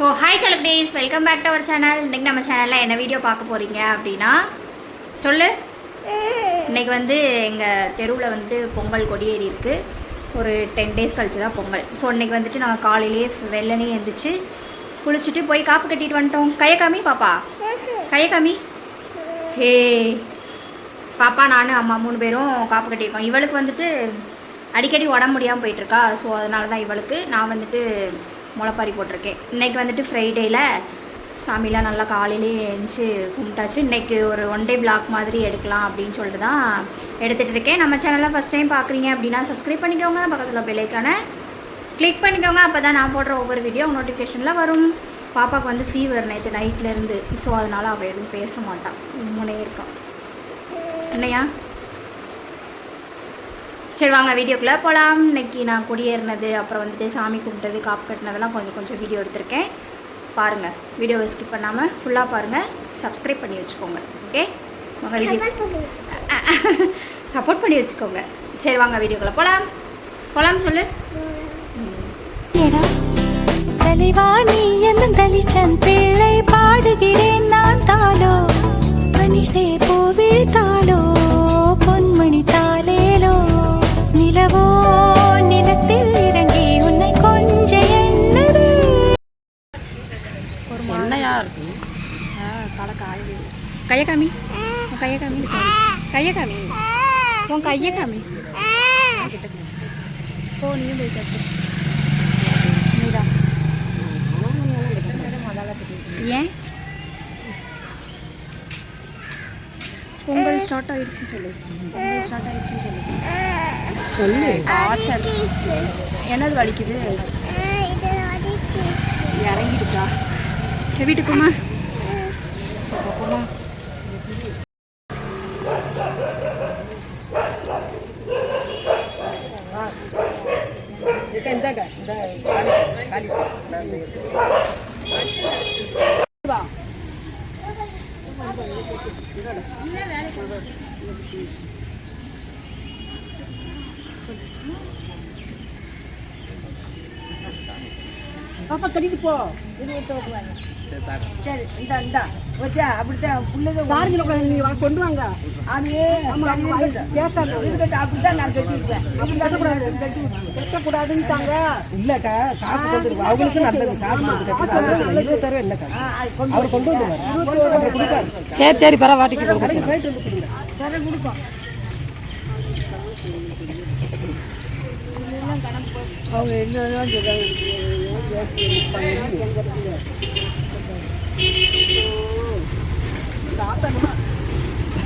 So hi செலப்டேஸ் welcome back to our channel இன்றைக்கி நம்ம சேனலில் என்ன வீடியோ பார்க்க போகிறீங்க அப்படின்னா சொல்லு. இன்னைக்கு வந்து எங்கள் தெருவில் வந்து பொங்கல் கொடியேறி இருக்குது ஒரு டென் டேஸ் கழிச்சு தான் பொங்கல். ஸோ இன்றைக்கி வந்துட்டு நாங்கள் காலையிலேயே வெள்ளனே எழுந்திரிச்சு குளிச்சுட்டு போய் காப்பு கட்டிட்டு வந்துட்டோம். கையை காமி பாப்பா? கையை காமி ஹே. பாப்பா நான் அம்மா மூணு பேரும் காப்பு கட்டியிருக்கோம். இவளுக்கு வந்துட்டு அடிக்கடி உடம்பு முடியாமல் போயிட்டுருக்கா ஸோ அதனால தான் இவளுக்கு. நான் வந்துட்டு முளைப்பாரி போட்டிருக்கேன். இன்றைக்கி வந்துட்டு ஃப்ரைடேயில் சாமிலாம் நல்லா காலையிலே எழுந்துச்சு கும்பிட்டாச்சு. இன்றைக்கி ஒரு ஒன் டே பிளாக் மாதிரி எடுக்கலாம் அப்படின்னு சொல்லிட்டு தான் எடுத்துகிட்டு இருக்கேன். நம்ம சேனலில் ஃபஸ்ட் டைம் பார்க்குறீங்க அப்படின்னா சப்ஸ்கிரைப் பண்ணிக்கோங்க. பக்கத்தில் பெல்லைக்கான கிளிக் பண்ணிக்கோங்க. அப்போ தான் நான் போடுற ஒவ்வொரு வீடியோ நோட்டிஃபிகேஷனில் வரும். பாப்பாவுக்கு வந்து ஃபீவர் நேற்று நைட்லேருந்து ஸோ அதனால் அவள் எதுவும் பேச மாட்டான் முன்னே இருக்கான். என்னையா? சரி வாங்க வீடியோக்குள்ளே போகலாம் இன்னைக்கு நான் கொடியேறினது அப்புறம் வந்துட்டு சாமி கும்பிட்டது காப்பு கட்டினதெல்லாம் கொஞ்சம் கொஞ்சம் வீடியோ எடுத்திருக்கேன். பாருங்கள் வீடியோவை ஸ்கிப் பண்ணாமல் ஃபுல்லாக பாருங்கள் சப்ஸ்கிரைப் பண்ணி வச்சுக்கோங்க ஓகே சப்போர்ட் பண்ணி வச்சுக்கோங்க. சரி வாங்க வீடியோக்குள்ளே போகலாம் போகலாம் சொல்லு. தலைவா நீ என்னும் தலிச்சன் பிள்ளை பாடுகிறேன் நான் தாளோ? பனிசே பூ விழித்தாளோ? கையை காமி உன் கையை காமி கையை காமி உன் கையை காமி போ நீயும் போய் கட்டு நீதான் ஏன் பொங்கல் ஸ்டார்ட் ஆயிடுச்சு சொல்லு பொங்கல் ஸ்டார்ட் ஆயிடுச்சுன்னு சொல்லு. சொல்லு காய்ச்சல் என்னது வலிக்குது? இறங்கிடுச்சா? சரி வீட்டுக்கு போமா சரி போ, போமா இந்தாங்க இந்த காலி வா பாப்பா கடிக்கு போ இது எடுத்து சரி இந்த இந்த. வச்சா அப்படித்தான். புள்ளத பாருங்க நீங்க கொண்டு வாங்க. அது கேட்டாங்க அப்படித்தான் நான் கட்டிருப்பேன் அப்படி கட்டக்கூடாது. கட்டி கட்டக்கூடாதுன்னுட்டாங்க. இல்லக்கா காசு கொண்டு அவங்களுக்கு நல்லது. காசு இருபது தர இல்லக்கா. அவர் கொண்டு வந்து சரி சரி பரவாட்டிக்கு கொடுப்போம். அவங்க என்னதான் ஏப்பா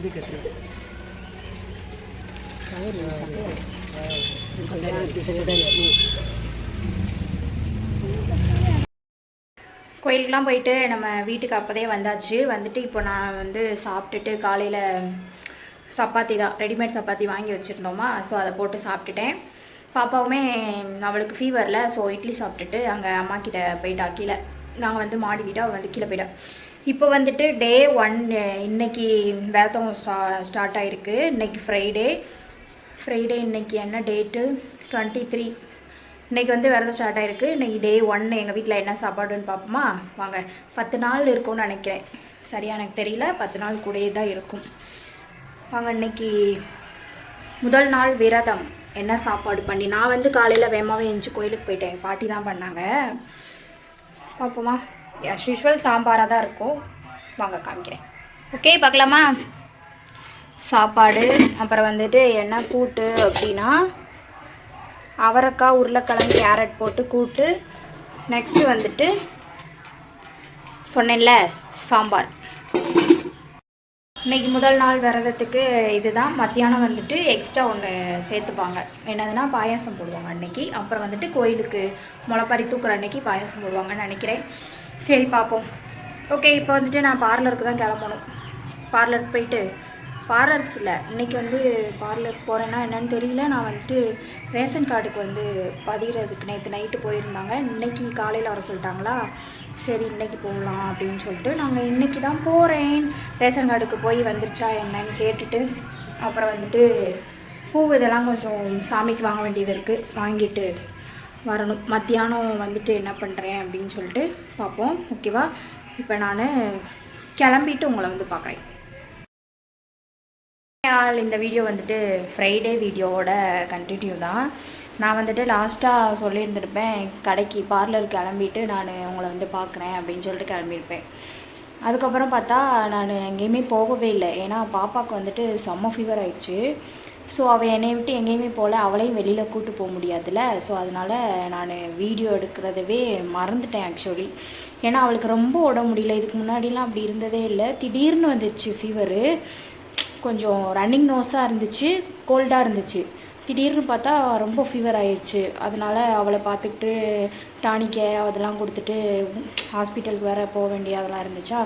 சாமி அப்படி கோயிலுக்கெலாம் போயிட்டு நம்ம வீட்டுக்கு அப்போதே வந்தாச்சு. வந்துட்டு இப்போ நான் வந்து சாப்பிட்டுட்டு காலையில் சப்பாத்தி தான் ரெடிமேட் சப்பாத்தி வாங்கி வச்சுருந்தோமா. ஸோ அதை போட்டு சாப்பிட்டுட்டேன். பாப்பாவுமே அவளுக்கு ஃபீவரில் ஸோ இட்லி சாப்பிட்டுட்டு அங்கே அம்மா கிட்ட போயிட்டா கீழே நாங்கள் வந்து மாடி வீட்டை அவள் வந்து கீழே போயிட்டா. இப்போ வந்துட்டு டே ஒன் இன்னைக்கு வேதம் ஸ்டார்ட் ஆகிருக்கு இன்னைக்கு ஃப்ரைடே ஃப்ரைடே இன்னைக்கு என்ன டேட்டு டுவெண்ட்டி த்ரீ இன்னைக்கு வந்து விரதம் ஸ்டார்ட் ஆயிருக்கு. இன்னைக்கு டே ஒன் எங்கள் வீட்டில் என்ன சாப்பாடுன்னு பார்ப்போமா வாங்க. பத்து நாள் இருக்கும்னு நினைக்கிறேன். சரியா எனக்கு தெரியல. பத்து நாள் கூடயே தான் இருக்கும். வாங்க இன்னைக்கு முதல் நாள் விரதம். என்ன சாப்பாடு பண்ணி நான் வந்து காலையில் வேகமாகவே எழுந்துச்சு கோயிலுக்கு போயிட்டேன். பாட்டி தான் பண்ணாங்க. பார்ப்போமா ஆஸ் யூஷுவல் சாம்பாராக தான் இருக்கும். வாங்க காமிக்கிறேன். ஓகே பார்க்கலாமா? சாப்பாடு அப்புறம் வந்துட்டு என்ன கூட்டு அப்படின்னா அவரைக்காய் உருளைக்கிழங்கு கேரட் போட்டு கூட்டு. நெக்ஸ்ட்டு வந்துட்டு சொன்னேன்ல சாம்பார். இன்றைக்கி முதல் நாள் விரதத்துக்கு இதுதான். மத்தியானம் வந்துட்டு எக்ஸ்ட்ரா ஒன்று சேர்த்துப்பாங்க. என்னதுன்னா பாயாசம் போடுவாங்க அன்னைக்கு. அப்புறம் வந்துட்டு கோயிலுக்கு முளைப்பாரி தூக்குற அன்னைக்கு பாயாசம் போடுவாங்கன்னு நினைக்கிறேன். சரி பார்ப்போம். ஓகே இப்போ வந்துட்டு நான் பார்லருக்கு தான் கிளம்பணும். பார்லருக்கு போயிட்டு பார்லர்ஸ் இல்லை இன்றைக்கி வந்து பார்லர் போகிறேன்னா என்னன்னு தெரியல. நான் வந்துட்டு ரேஷன் கார்டுக்கு வந்து பதிகிறதுக்கு நேற்று நைட்டு போயிருந்தாங்க. இன்னைக்கு காலையில் வர சொல்லிட்டாங்களா? சரி இன்னைக்கு போகலாம் அப்படின்னு சொல்லிட்டு நாங்கள் இன்னைக்கு தான் போகிறேன் ரேஷன் கார்டுக்கு போய் வந்துருச்சா என்னன்னு கேட்டுட்டு அப்புறம் வந்துட்டு பூ இதெல்லாம் கொஞ்சம் சாமிக்கு வாங்க வேண்டியது இருக்குது வாங்கிட்டு வரணும். மத்தியானம் வந்துட்டு என்ன பண்ணுறேன் அப்படின்னு சொல்லிட்டு பார்ப்போம். ஓகேவா? இப்போ நான் கிளம்பிட்டு உங்களை வந்து பார்க்குறேன். ஆள் இந்த வீடியோ வந்துட்டு ஃப்ரைடே வீடியோவோட கண்டினியூ தான். நான் வந்துட்டு லாஸ்ட்டாக சொல்லியிருந்திருப்பேன் கடைக்கு பார்லர் கிளம்பிட்டு நான் உங்களை வந்து பார்க்குறேன் அப்படின்னு சொல்லிட்டு கிளம்பியிருப்பேன். அதுக்கப்புறம் பார்த்தா நான் எங்கேயுமே போகவே இல்லை. ஏன்னா பாப்பாவுக்கு வந்துட்டு செம்ம ஃபீவர் ஆயிடுச்சு. ஸோ அவள் என்னை விட்டு எங்கேயுமே போகல. அவளையும் வெளியில் கூட்டு போக முடியாதுல்ல. ஸோ அதனால் நான் வீடியோ எடுக்கிறதவே மறந்துட்டேன் ஆக்சுவலி ஏன்னா அவளுக்கு ரொம்ப உடம்பு முடியல. இதுக்கு முன்னாடிலாம் அப்படி இருந்ததே இல்லை. திடீர்னு வந்துச்சு ஃபீவரு கொஞ்சம் ரன்னிங் நோஸாக இருந்துச்சு கோல்டாக இருந்துச்சு. திடீர்னு பார்த்தா ரொம்ப ஃபீவர் ஆயிடுச்சு அதனால் அவளை பார்த்துக்கிட்டு டானிக்கை அதெல்லாம் கொடுத்துட்டு ஹாஸ்பிட்டலுக்கு வேறு போக வேண்டிய அதெல்லாம் இருந்துச்சா?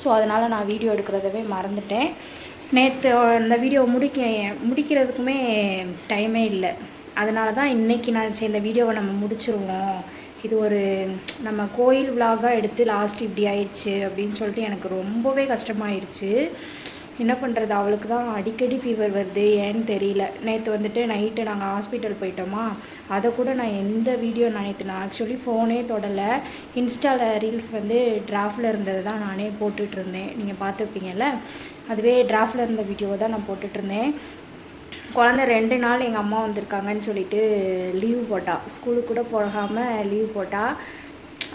ஸோ அதனால் நான் வீடியோ எடுக்கிறதவே மறந்துட்டேன். நேற்று இந்த வீடியோ முடிக்க முடிக்கிறதுக்குமே டைமே இல்லை. அதனால தான் இன்றைக்கி நான் சரி இந்த வீடியோவை நம்ம முடிச்சிருவோம். இது ஒரு நம்ம கோயில் விலாகாக எடுத்து லாஸ்ட் இப்படி ஆயிடுச்சு அப்படின்னு சொல்லிட்டு எனக்கு ரொம்பவே கஷ்டமாயிருச்சு. என்ன பண்ணுறது அவளுக்கு தான் அடிக்கடி ஃபீவர் வருது. ஏன்னு தெரியல. நேற்று வந்துட்டு நைட்டு நாங்கள் ஹாஸ்பிட்டல் போயிட்டோமா? அதை கூட நான் எந்த வீடியோ நான் நேற்று நான் ஆக்சுவலி ஃபோனே தொடலை. இன்ஸ்டாவில் ரீல்ஸ் வந்து டிராஃப்டில் இருந்தது தான் நானே போட்டுட்டு இருந்தேன். நீங்கள் பார்த்துருப்பீங்கல்ல? அதுவே டிராஃப்டில் இருந்த வீடியோவை தான் நான் போட்டுட்ருந்தேன் குழந்த ரெண்டு நாள் எங்கள் அம்மா வந்திருக்காங்கன்னு சொல்லிட்டு லீவ் போட்டா. ஸ்கூலுக்கு கூட போகாமல் லீவ் போட்டா.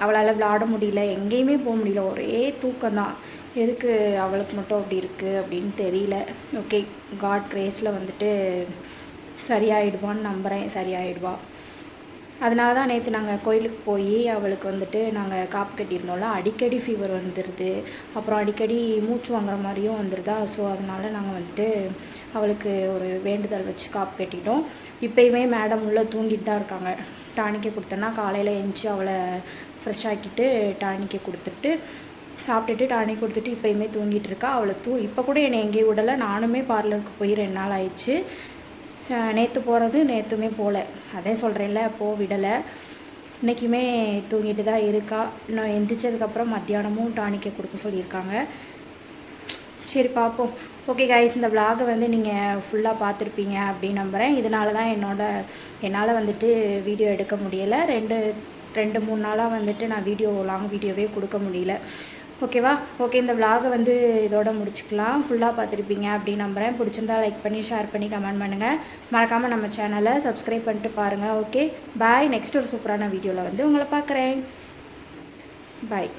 அவளால் விளாட முடியல. எங்கேயுமே போக முடியல. ஒரே தூக்கம் தான் எதுக்கு அவளுக்கு மட்டும் அப்படி இருக்குது அப்படின்னு தெரியல. ஓகே காட் கிரேஸில் வந்துட்டு சரியாயிடுவான்னு நம்புகிறேன் சரியாயிடுவா. அதனால தான் நேற்று நாங்கள் கோயிலுக்கு போய் அவளுக்கு வந்துட்டு நாங்கள் காப்பு கட்டியிருந்தோம்ல அடிக்கடி ஃபீவர் வந்துடுது அப்புறம் அடிக்கடி மூச்சு வாங்குற மாதிரியும் வந்துடுதா ஸோ அதனால நாங்கள் வந்துட்டு அவளுக்கு ஒரு வேண்டுதல் வச்சு காப்பு கட்டிட்டோம். இப்போயுமே மேடம் உள்ளே தூங்கிட்டு தான் இருக்காங்க. டானிக்கை கொடுத்தோன்னா காலையில் எழுந்துச்சி அவளை ஃப்ரெஷ் ஆக்கிட்டு டானிக்கை கொடுத்துட்டு சாப்பிட்டுட்டு டானிக் கொடுத்துட்டு இப்போயுமே தூங்கிட்டு இருக்கா. அவளை தூ இப்போ கூட என்னை எங்கேயும் விடலை. நானுமே பார்லருக்கு போய் ரெண்டு நாள் ஆயிடுச்சு. நேற்று போகிறது நேற்றுமே போகல அதே சொல்கிறேன்ல போ விடலை. இன்றைக்குமே தூங்கிட்டு தான் இருக்கா. இன்னும் எந்திரிச்சதுக்கப்புறம் மத்தியானமும் டானிக்கை கொடுக்க சொல்லியிருக்காங்க. சரி பார்ப்போம் ஓகே கைஸ் இந்த விலாகை வந்து நீங்கள் ஃபுல்லாக பார்த்துருப்பீங்க அப்படின்னு நம்புகிறேன் இதனால தான் என்னோட என்னால் வந்துட்டு வீடியோ எடுக்க முடியலை. ரெண்டு ரெண்டு மூணு நாளாக வந்துட்டு நான் வீடியோ லாங் வீடியோவே கொடுக்க முடியல. ஓகேவா ஓகே இந்த vlog-அ வந்து இதோட முடிச்சுக்கலாம். ஃபுல்லாக பார்த்துருப்பீங்க அப்படின்னு நம்புகிறேன் பிடிச்சிருந்தா லைக் பண்ணி ஷேர் பண்ணி கமெண்ட் பண்ணுங்கள் மறக்காமல் நம்ம சேனலை சப்ஸ்கிரைப் பண்ணிட்டு பாருங்கள் ஓகே பாய் நெக்ஸ்ட் ஒரு சூப்பரான வீடியோவில் வந்து உங்களை பார்க்குறேன். பாய்